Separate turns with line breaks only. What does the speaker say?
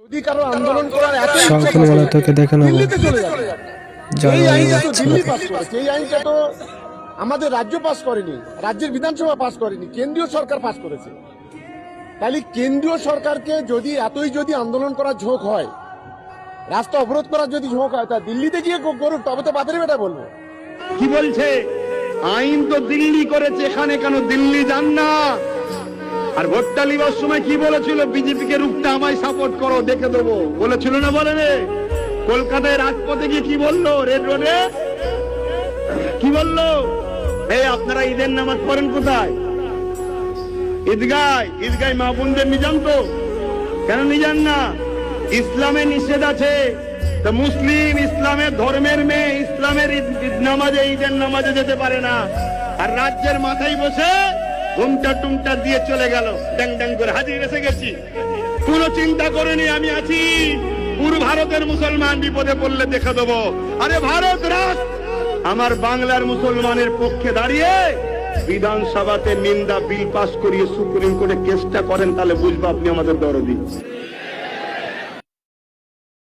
যদি কারও আন্দোলন করার এত ইচ্ছা
সংখ্যালঘু
থাকে,
থেকে দেখে নেব।
আমাদের রাজ্য পাস করেনি রাজ্যের বিধানসভা পাস করেনি কেন্দ্রীয় সরকার পাস করেছে। তাহলে কেন্দ্রীয় সরকারকে যদি এতই যদি আন্দোলন করার ঝোঁক হয় রাস্তা অবরোধ করার যদি ঝোঁক হয় তা দিল্লিতে গিয়ে করুক তবে তো বাপের বেটা বলব।
কি বলছে? আইন তো দিল্লি করেছে এখানে কেন দিল্লি যান না? আর ভোটটা লিবার সময় কি বলেছিল? বিজেপি কে রুখতে আমায় সাপোর্ট করো, দেখে দেবো। বলেছিল না বলে রে কলকাতায় রাজপথে গিয়ে কি বলল? রেড রোডে? কি বলল? এই আপনারা ঈদের নামাজ পড়েন কোথায়? ঈদগায় ঈদগায় মা বোনদের নিজান তো। কেন নিজান না? ইসলামে নিষেধ আছে। তো মুসলিম ইসলামের ধর্মের মেয়ে, ইসলামের ঈদ নামাজে, ঈদের নামাজে যেতে পারে না। আর রাজ্যের মাথায় বসে ঘুমটা টুমটা দিয়ে চলে গেল। ড্যাং ড্যাং করে হাজির এসে গেছি। কোন চিন্তা করেনি আমি আছি। পুরো ভারতের মুসলমান বিপদে পড়লে দেখা দেবো। আরে ভারত রাত আমার বাংলার মুসলমানের পক্ষে দাঁড়িয়ে বিধানসভাতে নিন্দা, বিল পাস করিয়ে সুপ্রিম কোর্টে কেসটা করেন, তাহলে বুঝব আপনি আমাদের দরদি।